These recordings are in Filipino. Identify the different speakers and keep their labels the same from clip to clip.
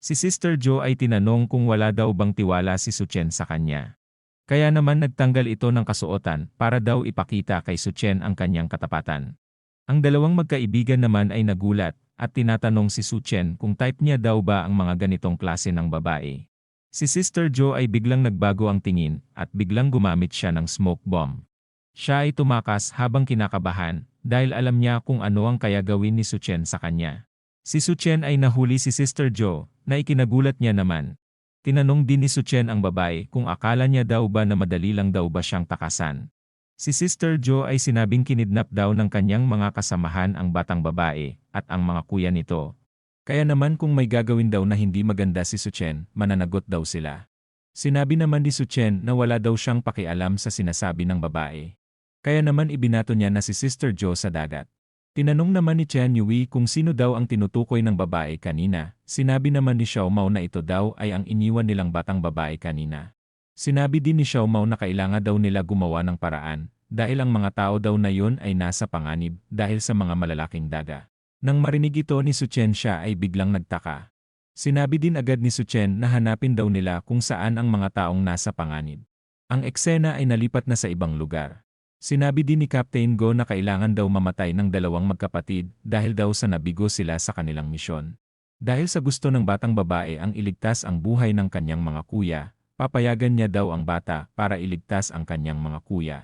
Speaker 1: Si Sister Jo ay tinanong kung wala daw bang tiwala si Suchen sa kanya. Kaya naman nagtanggal ito ng kasuotan para daw ipakita kay Suchen ang kanyang katapatan. Ang dalawang magkaibigan naman ay nagulat at tinatanong si Suchen kung type niya daw ba ang mga ganitong klase ng babae. Si Sister Jo ay biglang nagbago ang tingin at biglang gumamit siya ng smoke bomb. Siya ay tumakas habang kinakabahan dahil alam niya kung ano ang kaya gawin ni Suchen sa kanya. Si Suchen ay nahuli si Sister Jo na ikinagulat niya naman. Tinanong din ni Suchen ang babae kung akala niya daw ba na madali lang daw ba siyang takasan. Si Sister Jo ay sinabing kinidnap daw ng kanyang mga kasamahan ang batang babae at ang mga kuya nito. Kaya naman kung may gagawin daw na hindi maganda si Suchen, mananagot daw sila. Sinabi naman ni Suchen na wala daw siyang pakialam sa sinasabi ng babae. Kaya naman ibinato niya na si Sister Jo sa dagat. Tinanong naman ni Chen Yui kung sino daw ang tinutukoy ng babae kanina. Sinabi naman ni Xiao Mao na ito daw ay ang iniwan nilang batang babae kanina. Sinabi din ni Xiao Mao na kailangan daw nila gumawa ng paraan dahil ang mga tao daw na yun ay nasa panganib dahil sa mga malalaking daga. Nang marinig ito ni Su Chen siya ay biglang nagtaka. Sinabi din agad ni Su Chen na hanapin daw nila kung saan ang mga taong nasa panganib. Ang eksena ay nalipat na sa ibang lugar. Sinabi din ni Captain Go na kailangan daw mamatay ng dalawang magkapatid dahil daw sa nabigo sila sa kanilang misyon. Dahil sa gusto ng batang babae ang iligtas ang buhay ng kanyang mga kuya, papayagan niya daw ang bata para iligtas ang kanyang mga kuya.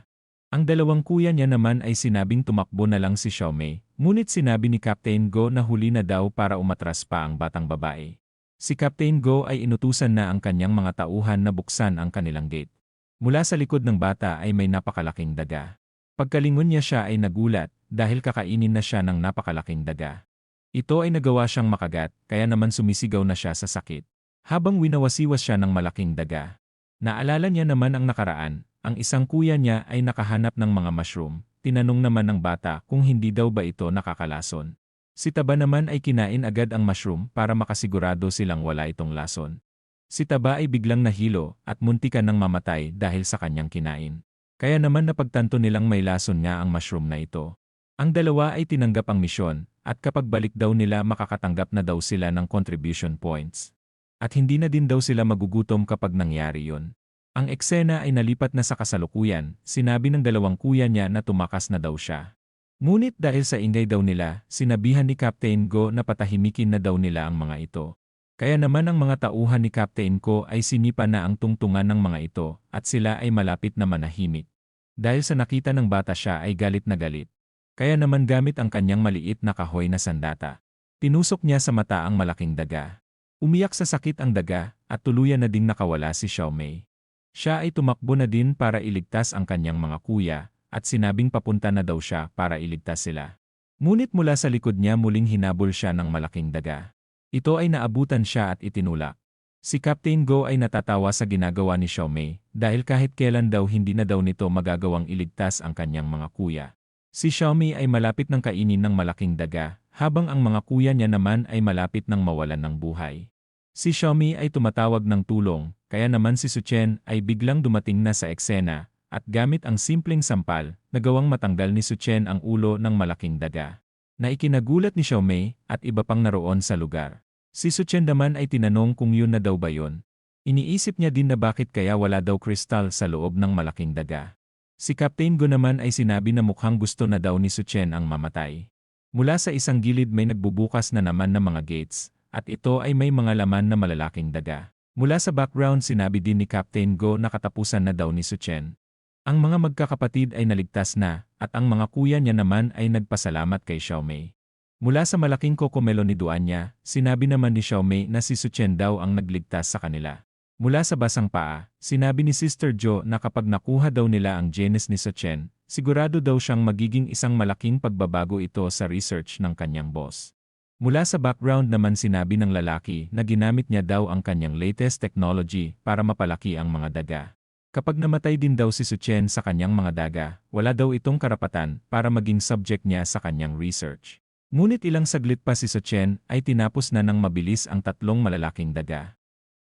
Speaker 1: Ang dalawang kuya niya naman ay sinabing tumakbo na lang si Xiaomei, ngunit sinabi ni Captain Go na huli na daw para umatras pa ang batang babae. Si Captain Go ay inutusan na ang kanyang mga tauhan na buksan ang kanilang gate. Mula sa likod ng bata ay may napakalaking daga. Pagkalingon niya siya ay nagulat dahil kakainin na siya ng napakalaking daga. Ito ay nagawa siyang makagat kaya naman sumisigaw na siya sa sakit. Habang winawasiwas siya ng malaking daga. Naalala niya naman ang nakaraan, ang isang kuya niya ay nakahanap ng mga mushroom. Tinanong naman ng bata kung hindi daw ba ito nakakalason. Si Taba naman ay kinain agad ang mushroom para makasigurado silang wala itong lason. Si Taba ay biglang nahilo at muntikan ng mamatay dahil sa kanyang kinain. Kaya naman napagtanto nilang may lason nga ang mushroom na ito. Ang dalawa ay tinanggap ang misyon at kapag balik daw nila makakatanggap na daw sila ng contribution points. At hindi na din daw sila magugutom kapag nangyari yon. Ang eksena ay nalipat na sa kasalukuyan, sinabi ng dalawang kuya niya na tumakas na daw siya. Ngunit dahil sa ingay daw nila, sinabihan ni Captain Go na patahimikin na daw nila ang mga ito. Kaya naman ang mga tauhan ni Captain Ko ay sinipa na ang tungtungan ng mga ito at sila ay malapit na manahimik. Dahil sa nakita ng bata siya ay galit na galit. Kaya naman gamit ang kanyang maliit na kahoy na sandata. Tinusok niya sa mata ang malaking daga. Umiyak sa sakit ang daga at tuluyan na ding nakawala si Xiaomei. Siya ay tumakbo na din para iligtas ang kanyang mga kuya at sinabing papunta na daw siya para iligtas sila. Ngunit mula sa likod niya muling hinabol siya ng malaking daga. Ito ay naabutan siya at itinulak. Si Captain Go ay natatawa sa ginagawa ni Xiaomei dahil kahit kailan daw hindi na daw nito magagawang iligtas ang kanyang mga kuya. Si Xiaomei ay malapit ng kainin ng malaking daga, habang ang mga kuya niya naman ay malapit ng mawalan ng buhay. Si Xiaomei ay tumatawag ng tulong, kaya naman si Su Chen ay biglang dumating na sa eksena, at gamit ang simpleng sampal, nagawang matanggal ni Su Chen ang ulo ng malaking daga na ikinagulat ni Xiaomei at iba pang naroon sa lugar. Si Suchen naman ay tinanong kung yun na daw ba yun. Iniisip niya din na bakit kaya wala daw kristal sa loob ng malaking daga. Si Captain Go naman ay sinabi na mukhang gusto na daw ni Suchen ang mamatay. Mula sa isang gilid may nagbubukas na naman ng mga gates, at ito ay may mga laman na malalaking daga. Mula sa background sinabi din ni Captain Go na katapusan na daw ni Suchen. Ang mga magkakapatid ay naligtas na, at ang mga kuya niya naman ay nagpasalamat kay Xiaomei. Mula sa malaking kokomelo ni Duanya, sinabi naman ni Xiaomei na si Suchen daw ang nagligtas sa kanila. Mula sa basang paa, sinabi ni Sister Jo na kapag nakuha daw nila ang genes ni Suchen, sigurado daw siyang magiging isang malaking pagbabago ito sa research ng kanyang boss. Mula sa background naman sinabi ng lalaki na ginamit niya daw ang kanyang latest technology para mapalaki ang mga daga. Kapag namatay din daw si Suchen sa kanyang mga daga, wala daw itong karapatan para maging subject niya sa kanyang research. Ngunit ilang saglit pa si Sochen ay tinapos na ng mabilis ang tatlong malalaking daga.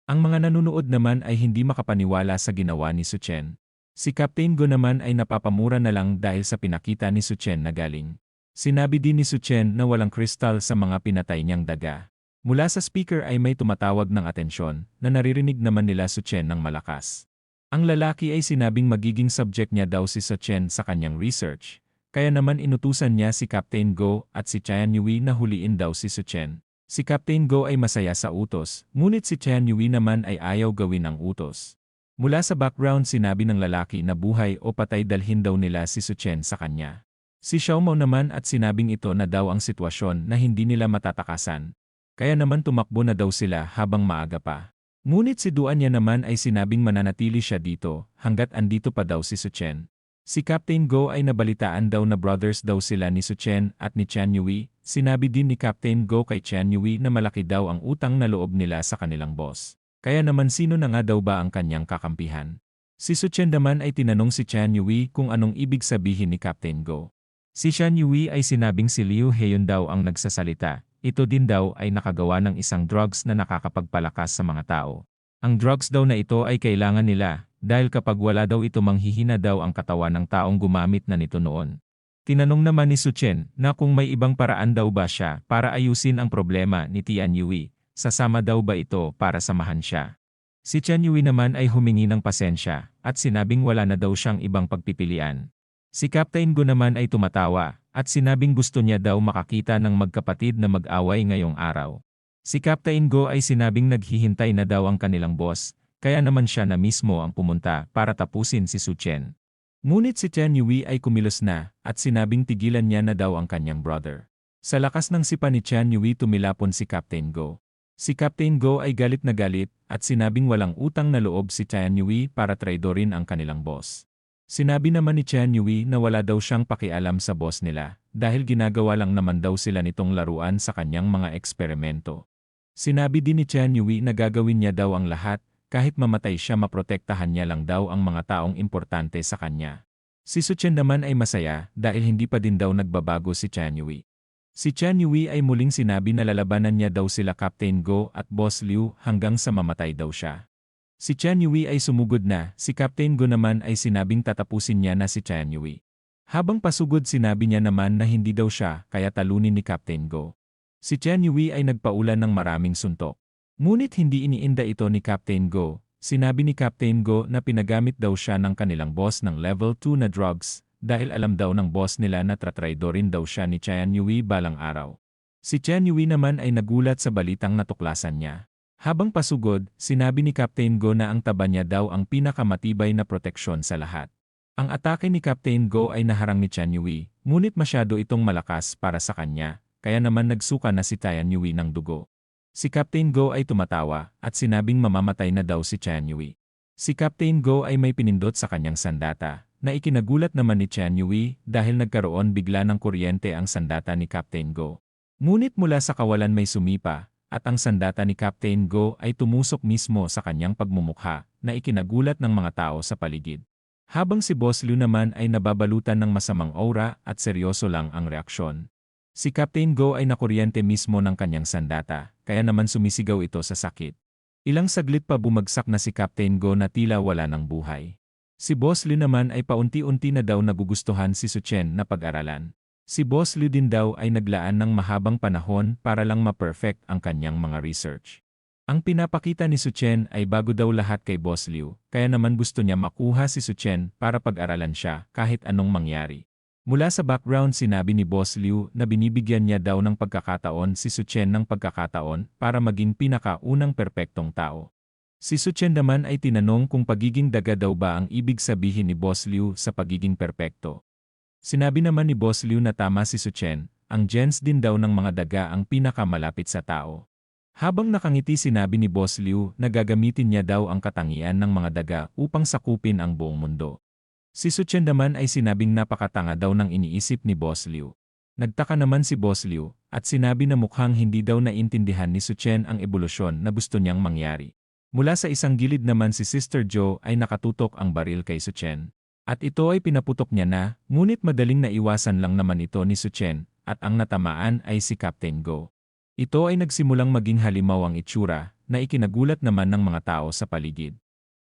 Speaker 1: Ang mga nanunood naman ay hindi makapaniwala sa ginawa ni Suchen. Si Captain Go naman ay napapamura na lang dahil sa pinakita ni Suchen na galing. Sinabi din ni Suchen na walang kristal sa mga pinatay niyang daga. Mula sa speaker ay may tumatawag ng atensyon na naririnig naman nila Su Chen ng malakas. Ang lalaki ay sinabing magiging subject niya daw si Su Chen sa kanyang research, kaya naman inutusan niya si Captain Go at si Chan Yui na huliin daw si Su Chen. Si Captain Go ay masaya sa utos, ngunit si Chan Yui naman ay ayaw gawin ang utos. Mula sa background sinabi ng lalaki na buhay o patay dalhin daw nila si Su Chen sa kanya. Si Xiao Mao naman at sinabing ito na daw ang sitwasyon na hindi nila matatakasan. Kaya naman tumakbo na daw sila habang maaga pa. Ngunit si Duan niya naman ay sinabing mananatili siya dito hanggat andito pa daw si Su Chen. Si Captain Go ay nabalitaan daw na brothers daw sila ni Su Chen at ni Chan Yui. Sinabi din ni Captain Go kay Chan Yui na malaki daw ang utang na loob nila sa kanilang boss. Kaya naman sino na nga daw ba ang kanyang kakampihan? Si Su Chen naman ay tinanong si Chan Yui kung anong ibig sabihin ni Captain Go. Si Shan Yui ay sinabing si Liu Heyon daw ang nagsasalita. Ito din daw ay nakagawa ng isang drugs na nakakapagpalakas sa mga tao. Ang drugs daw na ito ay kailangan nila dahil kapag wala daw ito manghihina daw ang katawan ng taong gumamit na nito noon. Tinanong naman ni Su Chen na kung may ibang paraan daw ba siya para ayusin ang problema ni Tian Yui, sasama daw ba ito para samahan siya. Si Chen Yui naman ay humingi ng pasensya at sinabing wala na daw siyang ibang pagpipilian. Si Captain Go naman ay tumatawa, at sinabing gusto niya daw makakita ng magkapatid na mag-away ngayong araw. Si Captain Go ay sinabing naghihintay na daw ang kanilang boss, kaya naman siya na mismo ang pumunta para tapusin si Su Chen. Ngunit si Chen Yui ay kumilos na, at sinabing tigilan niya na daw ang kanyang brother. Sa lakas ng sipa ni Chen Yui tumilapon si Captain Go. Si Captain Go ay galit na galit, at sinabing walang utang na loob si Chen Yui para traidorin ang kanilang boss. Sinabi naman ni Chen Yui na wala daw siyang pakialam sa boss nila dahil ginagawa lang naman daw sila nitong laruan sa kanyang mga eksperimento. Sinabi din ni Chen Yui na gagawin niya daw ang lahat kahit mamatay siya maprotektahan niya lang daw ang mga taong importante sa kanya. Si Su Chen naman ay masaya dahil hindi pa din daw nagbabago si Chen Yui. Si Chen Yui ay muling sinabi na lalabanan niya daw sila Captain Go at Boss Liu hanggang sa mamatay daw siya. Si Chen Yui ay sumugod na, si Captain Go naman ay sinabing tatapusin niya na si Chen Yui. Habang pasugod sinabi niya naman na hindi daw siya kaya talunin ni Captain Go. Si Chen Yui ay nagpaulan ng maraming suntok. Ngunit hindi iniinda ito ni Captain Go. Sinabi ni Captain Go na pinagamit daw siya ng kanilang boss ng level 2 na drugs dahil alam daw ng boss nila na tatraidorin daw siya ni Chen Yui balang araw. Si Chen Yui naman ay nagulat sa balitang natuklasan niya. Habang pasugod, sinabi ni Captain Go na ang taba niya daw ang pinakamatibay na proteksyon sa lahat. Ang atake ni Captain Go ay naharang ni Chan Yui, ngunit masyado itong malakas para sa kanya, kaya naman nagsuka na si Tian Yui ng dugo. Si Captain Go ay tumatawa at sinabing mamamatay na daw si Chan Yui. Si Captain Go ay may pinindot sa kanyang sandata, na ikinagulat naman ni Chan Yui dahil nagkaroon bigla ng kuryente ang sandata ni Captain Go. Ngunit mula sa kawalan may sumipa, at ang sandata ni Captain Go ay tumusok mismo sa kanyang pagmumukha na ikinagulat ng mga tao sa paligid. Habang si Boss Liu naman ay nababalutan ng masamang aura at seryoso lang ang reaksyon. Si Captain Go ay nakuryente mismo ng kanyang sandata, kaya naman sumisigaw ito sa sakit. Ilang saglit pa bumagsak na si Captain Go na tila wala ng buhay. Si Boss Liu naman ay paunti-unti na daw nagugustuhan si Su Chen na pag-aralan. Si Boss Liu din daw ay naglaan ng mahabang panahon para lang ma-perfect ang kanyang mga research. Ang pinapakita ni Su Chen ay bago daw lahat kay Boss Liu, kaya naman gusto niya makuha si Su Chen para pag-aralan siya kahit anong mangyari. Mula sa background sinabi ni Boss Liu na binibigyan niya daw ng pagkakataon si Su Chen ng pagkakataon para maging pinakaunang perpektong tao. Si Su Chen naman ay tinanong kung pagiging daga daw ba ang ibig sabihin ni Boss Liu sa pagiging perpekto. Sinabi naman ni Boss Liu na tama si Su Chen, ang gens din daw ng mga daga ang pinakamalapit sa tao. Habang nakangiti sinabi ni Boss Liu na gagamitin niya daw ang katangian ng mga daga upang sakupin ang buong mundo. Si Su Chen naman ay sinabing napakatanga daw ng iniisip ni Boss Liu. Nagtaka naman si Boss Liu at sinabi na mukhang hindi daw naintindihan ni Su Chen ang ebolusyon na gusto niyang mangyari. Mula sa isang gilid naman si Sister Joe ay nakatutok ang baril kay Su Chen. At ito ay pinaputok niya na, ngunit madaling naiwasan lang naman ito ni Su Chen, at ang natamaan ay si Captain Go. Ito ay nagsimulang maging halimaw ang itsura, na ikinagulat naman ng mga tao sa paligid.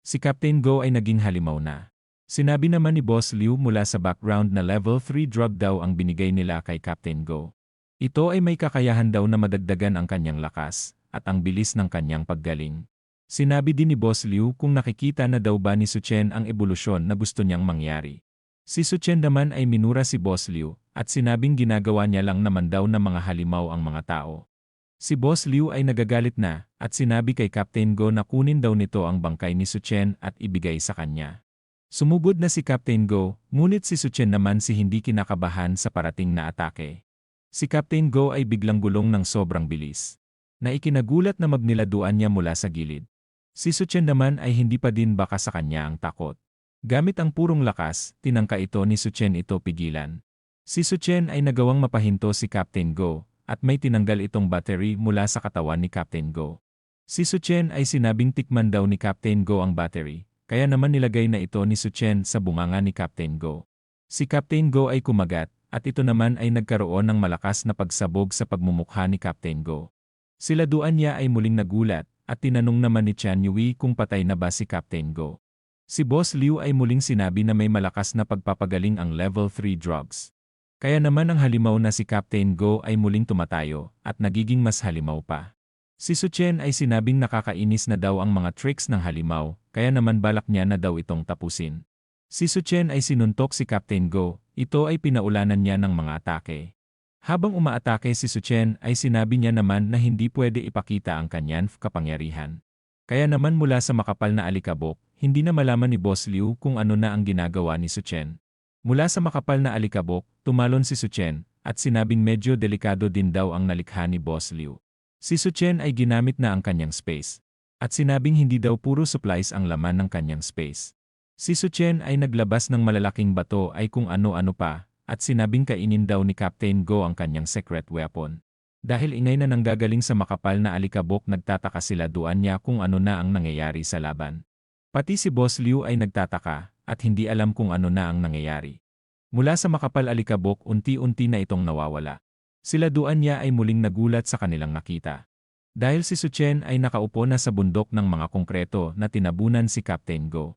Speaker 1: Si Captain Go ay naging halimaw na. Sinabi naman ni Boss Liu mula sa background na level 3 drug daw ang binigay nila kay Captain Go. Ito ay may kakayahan daw na madagdagan ang kanyang lakas at ang bilis ng kanyang paggaling. Sinabi din ni Boss Liu kung nakikita na daw ba ni Suchen ang ebolusyon na gusto niyang mangyari. Si Suchen naman ay minura si Boss Liu at sinabing ginagawa niya lang naman daw na mga halimaw ang mga tao. Si Boss Liu ay nagagalit na at sinabi kay Captain Go na kunin daw nito ang bangkay ni Suchen at ibigay sa kanya. Sumugod na si Captain Go, ngunit si Suchen naman si hindi kinakabahan sa parating na atake. Si Captain Go ay biglang gulong ng sobrang bilis. Na ikinagulat na magniladuan niya mula sa gilid. Si Suchen naman ay hindi pa din baka sa kanya ang takot. Gamit ang purong lakas, tinangka ito ni Suchen ito pigilan. Si Suchen ay nagawang mapahinto si Captain Go, at may tinanggal itong battery mula sa katawan ni Captain Go. Si Suchen ay sinabing tikman daw ni Captain Go ang battery, kaya naman nilagay na ito ni Suchen sa bunganga ni Captain Go. Si Captain Go ay kumagat, at ito naman ay nagkaroon ng malakas na pagsabog sa pagmumukha ni Captain Go. Sila duan niya ay muling nagulat, at tinanong naman ni Chan Yui kung patay na ba si Captain Go. Si Boss Liu ay muling sinabi na may malakas na pagpapagaling ang level 3 drugs. Kaya naman ang halimaw na si Captain Go ay muling tumatayo, at nagiging mas halimaw pa. Si Su Chen ay sinabing nakakainis na daw ang mga tricks ng halimaw, kaya naman balak niya na daw itong tapusin. Si Su Chen ay sinuntok si Captain Go, ito ay pinaulanan niya ng mga atake. Habang umaatake si Su Chen ay sinabi niya naman na hindi pwede ipakita ang kanyan kapangyarihan. Kaya naman mula sa makapal na alikabok, hindi na malaman ni Boss Liu kung ano na ang ginagawa ni Su Chen. Mula sa makapal na alikabok, tumalon si Su Chen, at sinabing medyo delikado din daw ang nalikha ni Boss Liu. Si Su Chen ay ginamit na ang kanyang space. At sinabing hindi daw puro supplies ang laman ng kanyang space. Si Su Chen ay naglabas ng malalaking bato ay kung ano-ano pa, at sinabing kainin daw ni Captain Go ang kanyang secret weapon. Dahil ingay na nanggagaling sa makapal na alikabok nagtataka sila duan niya kung ano na ang nangyayari sa laban. Pati si Boss Liu ay nagtataka, at hindi alam kung ano na ang nangyayari. Mula sa makapal alikabok unti-unti na itong nawawala. Sila duan ay muling nagulat sa kanilang nakita. Dahil si Su Chen ay nakaupo na sa bundok ng mga konkreto na tinabunan si Captain Go.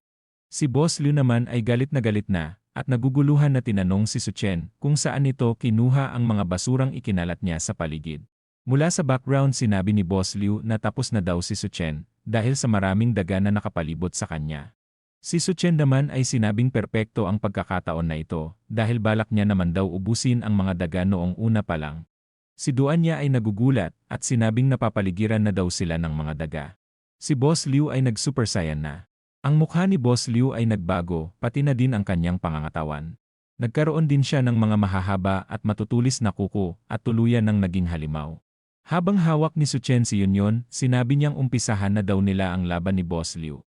Speaker 1: Si Boss Liu naman ay galit na galit na, at naguguluhan na tinanong si Su Chen kung saan ito kinuha ang mga basurang ikinalat niya sa paligid. Mula sa background sinabi ni Boss Liu na tapos na daw si Su Chen dahil sa maraming daga na nakapalibot sa kanya. Si Su Chen naman ay sinabing perpekto ang pagkakataon na ito dahil balak niya naman daw ubusin ang mga daga noong una pa lang. Si Duan niya ay nagugulat at sinabing napapaligiran na daw sila ng mga daga. Si Boss Liu ay nag-super saiyan na. Ang mukha ni Boss Liu ay nagbago, pati na din ang kanyang pangangatawan. Nagkaroon din siya ng mga mahahaba at matutulis na kuko at tuluyan ng naging halimaw. Habang hawak ni Su Chen si Yunyon, sinabi niyang umpisahan na daw nila ang laban ni Boss Liu.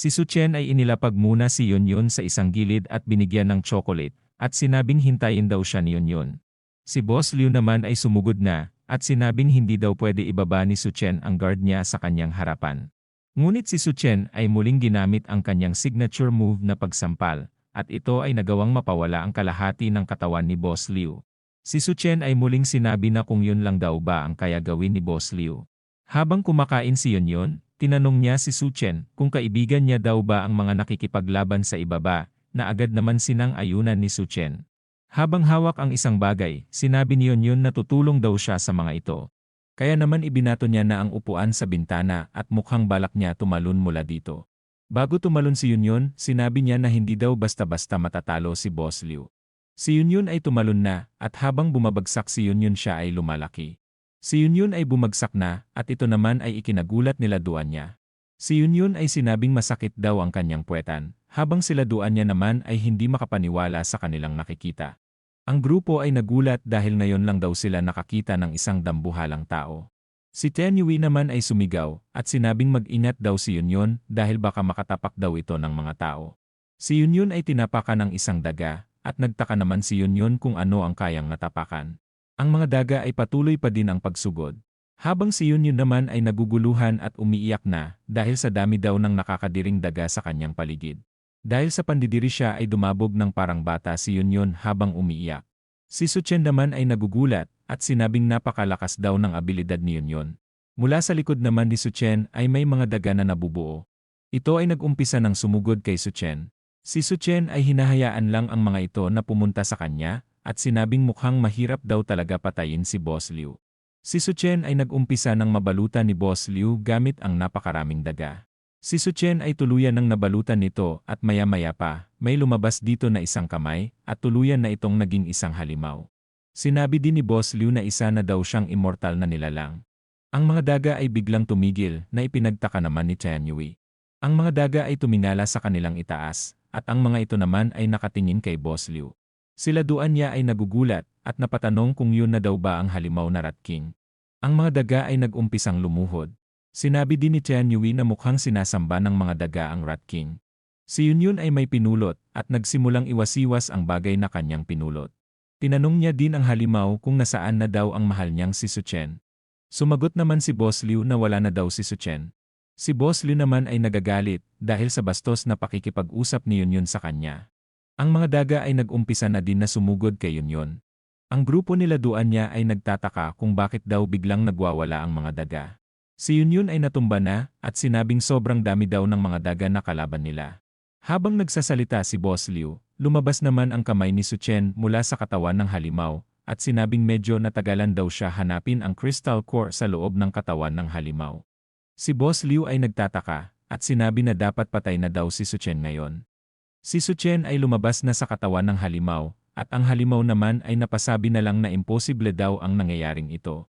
Speaker 1: Si Su Chen ay inilapag muna si Yunyon sa isang gilid at binigyan ng chocolate, at sinabing hintayin daw siya ni Yunyon. Si Boss Liu naman ay sumugod na, at sinabing hindi daw pwede ibaba ni Su Chen ang guard niya sa kanyang harapan. Ngunit si Su Chen ay muling ginamit ang kanyang signature move na pagsampal, at ito ay nagawang mapawala ang kalahati ng katawan ni Boss Liu. Si Su Chen ay muling sinabi na kung yun lang daw ba ang kaya gawin ni Boss Liu. Habang kumakain si Yun Yun, tinanong niya si Su Chen kung kaibigan niya daw ba ang mga nakikipaglaban sa ibaba, na agad naman sinang ayunan ni Su Chen. Habang hawak ang isang bagay, sinabi ni Yun na tutulong daw siya sa mga ito. Kaya naman ibinato niya na ang upuan sa bintana at mukhang balak niya tumalon mula dito. Bago tumalon si Yunyon, sinabi niya na hindi daw basta-basta matatalo si Boss Liu. Si Yunyon ay tumalon na, at habang bumabagsak si Yunyon siya ay lumalaki. Si Yunyon ay bumagsak na, at ito naman ay ikinagulat nila duan niya. Si Yunyon ay sinabing masakit daw ang kanyang puwetan, habang sila duan niya naman ay hindi makapaniwala sa kanilang nakikita. Ang grupo ay nagulat dahil ngayon lang daw sila nakakita ng isang dambuhalang tao. Si Tenyui naman ay sumigaw at sinabing mag-ingat daw si Yunyon dahil baka makatapak daw ito ng mga tao. Si Yunyon ay tinapakan ng isang daga at nagtaka naman si Yunyon kung ano ang kayang natapakan. Ang mga daga ay patuloy pa din ang pagsugod. Habang si Yunyon naman ay naguguluhan at umiiyak na dahil sa dami daw ng nakakadiring daga sa kanyang paligid. Dahil sa pandidiri siya ay dumabog ng parang bata si Yunyon habang umiiyak. Si Su Chen naman ay nagugulat at sinabing napakalakas daw ng abilidad ni Yunyon. Mula sa likod naman ni Su Chen ay may mga daga na nabubuo. Ito ay nag-umpisa ng sumugod kay Su Chen. Si Su Chen ay hinahayaan lang ang mga ito na pumunta sa kanya at sinabing mukhang mahirap daw talaga patayin si Boss Liu. Si Suchen ay nag-umpisa ng mabalutan ni Boss Liu gamit ang napakaraming daga. Si Suchen ay tuluyan ng nabalutan nito at maya-maya pa, may lumabas dito na isang kamay at tuluyan na itong naging isang halimaw. Sinabi din ni Boss Liu na isa na daw siyang immortal na nilalang. Ang mga daga ay biglang tumigil na ipinagtaka naman ni Chen Yui. Ang mga daga ay tumingala sa kanilang itaas, at ang mga ito naman ay nakatingin kay Boss Liu. Sila duan ay nagugulat at napatanong kung yun na daw ba ang halimaw na Rat King. Ang mga daga ay nag-umpisang lumuhod. Sinabi din ni Chen Yui na mukhang sinasamba ng mga daga ang Rat King. Si Yunyun ay may pinulot at nagsimulang iwasiwas ang bagay na kanyang pinulot. Tinanong niya din ang halimaw kung nasaan na daw ang mahal niyang si Suchen. Sumagot naman si Boss Liu na wala na daw si Suchen. Si Boss Liu naman ay nagagalit dahil sa bastos na pakikipag-usap ni Yunyun sa kanya. Ang mga daga ay nag-umpisa na din na sumugod kay Yunyun. Ang grupo nila duan niya ay nagtataka kung bakit daw biglang nagwawala ang mga daga. Si Yunyun ay natumba na at sinabing sobrang dami daw ng mga daga na kalaban nila. Habang nagsasalita si Boss Liu, lumabas naman ang kamay ni Suchen mula sa katawan ng halimaw at sinabing medyo natagalan daw siya hanapin ang crystal core sa loob ng katawan ng halimaw. Si Boss Liu ay nagtataka, at sinabi na dapat patay na daw si Suchen ngayon. Si Suchen ay lumabas na sa katawan ng halimaw, at ang halimaw naman ay napasabi na lang na imposible daw ang nangyayaring ito.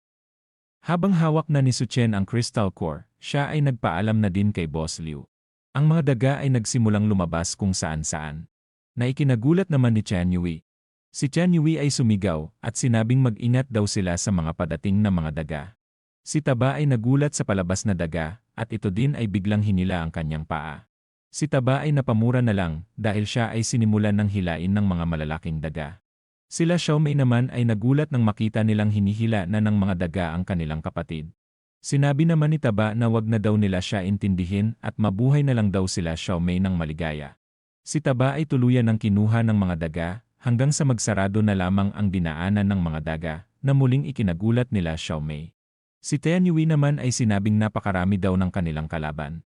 Speaker 1: Habang hawak na ni Suchen ang crystal core, siya ay nagpaalam na din kay Boss Liu. Ang mga daga ay nagsimulang lumabas kung saan-saan. Naikinagulat naman ni Chen Yui. Si Chen Yui ay sumigaw at sinabing mag-ingat daw sila sa mga padating na mga daga. Si Taba ay nagulat sa palabas na daga, at ito din ay biglang hinila ang kanyang paa. Si Taba ay napamura na lang dahil siya ay sinimulan ng hilain ng mga malalaking daga. Sila Xiaomei naman ay nagulat nang makita nilang hinihila na ng mga daga ang kanilang kapatid. Sinabi naman ni Taba na wag na daw nila siya intindihin at mabuhay na lang daw sila Xiaomei ng maligaya. Si Taba ay tuluyan ng kinuha ng mga daga hanggang sa magsarado na lamang ang dinaanan ng mga daga na muling ikinagulat nila Xiaomei. Si Tian Yui naman ay sinabing napakarami daw ng kanilang kalaban.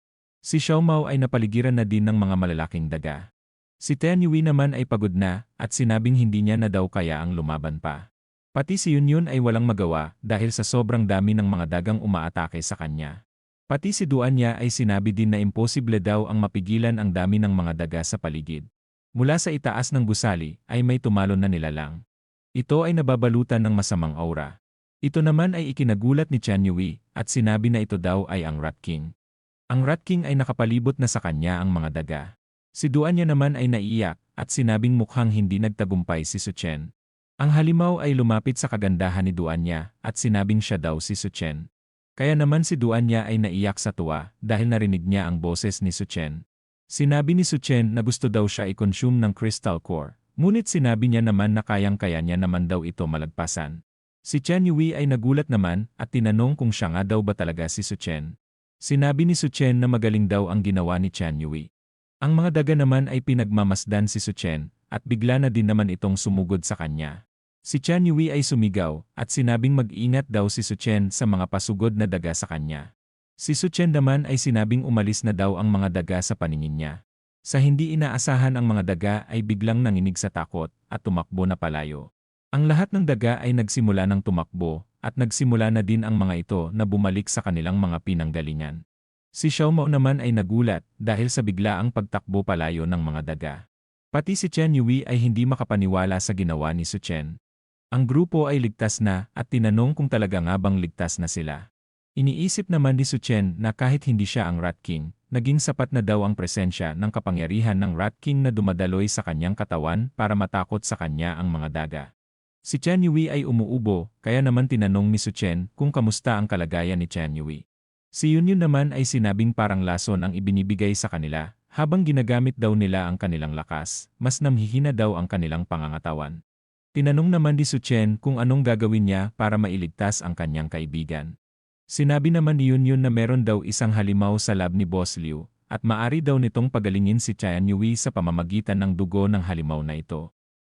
Speaker 1: Si Xiao Mao ay napaligiran na din ng mga malalaking daga. Si Tian Yui naman ay pagod na at sinabing hindi niya na daw kaya ang lumaban pa. Pati si Yun Yun ay walang magawa dahil sa sobrang dami ng mga dagang umaatake sa kanya. Pati si Duan niya ay sinabi din na imposible daw ang mapigilan ang dami ng mga daga sa paligid. Mula sa itaas ng gusali ay may tumalon na nilalang. Ito ay nababalutan ng masamang aura. Ito naman ay ikinagulat ni Chen Yui at sinabi na ito daw ay ang Rat King. Ang Rat King ay nakapalibot na sa kanya ang mga daga. Si Duan niya naman ay naiiyak at sinabing mukhang hindi nagtagumpay si Suchen. Ang halimaw ay lumapit sa kagandahan ni Duan niya at sinabing siya daw si Suchen. Kaya naman si Duan niya ay naiyak sa tuwa dahil narinig niya ang boses ni Suchen. Sinabi ni Suchen na gusto daw siya i-consume ng crystal core, ngunit sinabi niya naman na kayang-kaya niya naman daw ito malagpasan. Si Chen Yui ay nagulat naman at tinanong kung siya nga daw ba talaga si Su Chen. Sinabi ni Su Chen na magaling daw ang ginawa ni Chen Yui. Ang mga daga naman ay pinagmamasdan si Su Chen at bigla na din naman itong sumugod sa kanya. Si Chen Yui ay sumigaw at sinabing mag-ingat daw si Su Chen sa mga pasugod na daga sa kanya. Si Su Chen naman ay sinabing umalis na daw ang mga daga sa paningin niya. Sa hindi inaasahan ang mga daga ay biglang nanginig sa takot at tumakbo na palayo. Ang lahat ng daga ay nagsimula ng tumakbo, at nagsimula na din ang mga ito na bumalik sa kanilang mga pinanggalingan. Si Xiao Mao naman ay nagulat dahil sa biglaang pagtakbo palayo ng mga daga. Pati si Chen Yui ay hindi makapaniwala sa ginawa ni Su Chen. Ang grupo ay ligtas na at tinanong kung talaga nga bang ligtas na sila. Iniisip naman ni Su Chen na kahit hindi siya ang Rat King, naging sapat na daw ang presensya ng kapangyarihan ng Rat King na dumadaloy sa kanyang katawan para matakot sa kanya ang mga daga. Si Chen Yui ay umuubo, kaya naman tinanong ni Su Chen kung kamusta ang kalagayan ni Chen Yui. Si Yun Yun naman ay sinabing parang lason ang ibinibigay sa kanila, habang ginagamit daw nila ang kanilang lakas, mas namhihina daw ang kanilang pangangatawan. Tinanong naman ni Su Chen kung anong gagawin niya para mailigtas ang kanyang kaibigan. Sinabi naman ni Yun Yun na meron daw isang halimaw sa lab ni Boss Liu, at maari daw nitong pagalingin si Chen Yui sa pamamagitan ng dugo ng halimaw na ito.